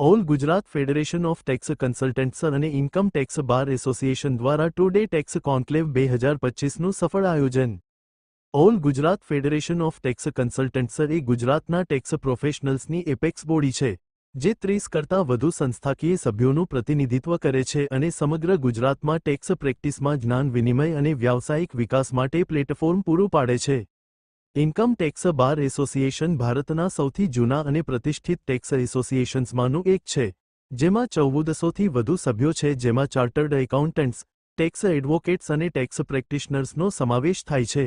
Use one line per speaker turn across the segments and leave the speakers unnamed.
All Gujarat federation of tax consultants અને income tax bar association દ્વારા today tax conclave બે હજાર પચીસનું સફળ આયોજન. All Gujarat federation of tax consultants એ ગુજરાતના ટેક્સ પ્રોફેશનલ્સની એપેક્સ બોડી છે, જે ત્રીસ કરતાં વધુ સંસ્થાકીય સભ્યોનું પ્રતિનિધિત્વ કરે છે અને સમગ્ર ગુજરાતમાં ટેક્સ પ્રેક્ટિસમાં જ્ઞાન વિનિમય અને વ્યાવસાયિક વિકાસ માટે પ્લેટફોર્મ પૂરું પાડે છે. ઇન્કમ ટેક્સ બાર એસોસિએશન ભારતના સૌથી જૂના અને પ્રતિષ્ઠિત ટેક્સ એસોસિએશન્સમાંનું એક છે, જેમાં ચૌદસોથી વધુ સભ્યો છે, જેમાં ચાર્ટર્ડ એકાઉન્ટન્ટ્સ, ટેક્સ એડવોકેટ્સ અને ટેક્સ પ્રેક્ટિશનર્સનો સમાવેશ થાય છે.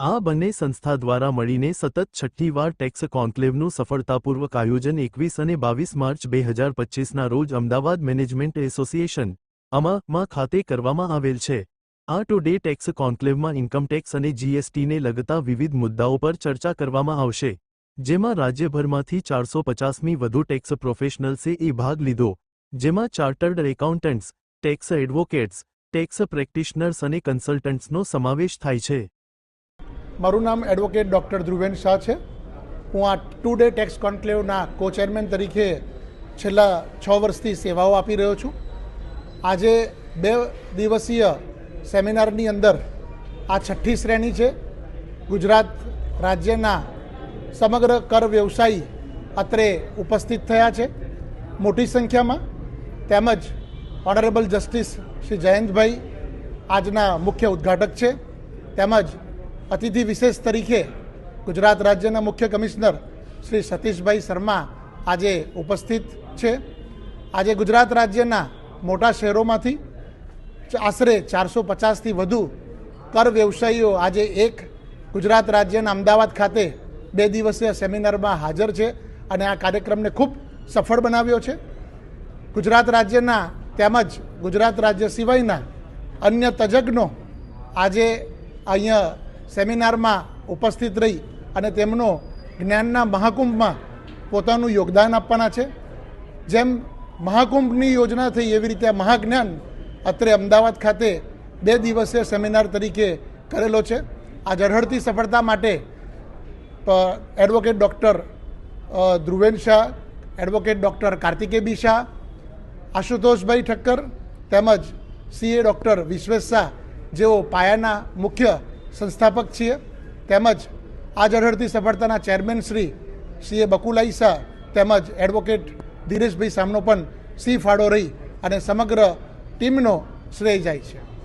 આ બંને સંસ્થા દ્વારા મળીને સતત છઠ્ઠી વાર ટેક્સ કોન્ક્લેવનું સફળતાપૂર્વક આયોજન એકવીસ અને બાવીસ માર્ચ બે હજાર પચીસના રોજ અમદાવાદ મેનેજમેન્ટ એસોસિએશન, અમાં ખાતે કરવામાં આવેલ છે. આ ટુડે ટેક્સ કોન્ક્લેવમાં ઇન્કમટેક્સ અને જીએસટીને લગતા વિવિધ મુદ્દાઓ પર ચર્ચા કરવામાં આવશે, જેમાં રાજ્યભરમાંથી ચારસો પચાસમી વધુ ટેક્સ પ્રોફેશનલ્સે એ ભાગ લીધો, જેમાં chartered accountants tax advocates tax practitioners અને કન્સલ્ટન્ટ્સનો સમાવેશ થાય છે.
મારું નામ એડવોકેટ ડૉક્ટર ધ્રુવેન શાહ છે. હું આ ટુ ડે ટેક્સ કોન્ક્લેવના કો ચેરમેન તરીકે છેલ્લા છ વર્ષથી સેવાઓ આપી રહ્યો છું. આજે બે દિવસીય સેમિનારની અંદર આ છઠ્ઠી શ્રેણી છે. ગુજરાત રાજ્યના સમગ્ર કર વ્યવસાયી અત્રે ઉપસ્થિત થયા છે. મોટી સંખ્યામાં તેમજ ઓનરેબલ જસ્ટિસ શ્રી જયંતભાઈ આજના મુખ્ય ઉદ્ઘાટક છે. તેમજ અતિથિ વિશેષ તરીકે ગુજરાત રાજ્યના મુખ્ય કમિશનર શ્રી સતીશભાઈ શર્મા આજે ઉપસ્થિત છે. આજે ગુજરાત રાજ્યના મોટા શહેરોમાંથી આશરે ચારસો પચાસથી વધુ કર વ્યવસાયીઓ આજે એક ગુજરાત રાજ્યના અમદાવાદ ખાતે બે દિવસીય સેમિનારમાં હાજર છે અને આ કાર્યક્રમને ખૂબ સફળ બનાવ્યો છે. ગુજરાત રાજ્યના તેમજ ગુજરાત રાજ્ય સિવાયના અન્ય તજજ્ઞો આજે અહીંયા સેમિનારમાં ઉપસ્થિત રહી અને તેમનો જ્ઞાનના મહાકુંભમાં પોતાનું યોગદાન આપવાના છે. જેમ મહાકુંભની યોજના થઈ એવી રીતે મહાજ્ઞાન અત્રે અમદાવાદ ખાતે બે દિવસીય સેમિનાર તરીકે કરેલો છે. આ ઝળહળતી સફળતા માટે advocate doctor Dhruven Shah, advocate doctor Kartike B Shah, Ashutoshbhai Thakkar તેમજ સીએ ડૉક્ટર વિશ્વેશ શાહ જેઓ પાયાના મુખ્ય સંસ્થાપક છીએ. તેમજ આ ઝળહળતી સફળતાના ચેરમેન શ્રી સીએ બકુલાઈ શાહ તેમજ એડવોકેટ ધીરેશભાઈ સામનો પણ સી ફાળો રહી અને સમગ્ર ટીમનો શ્રેય જાય છે.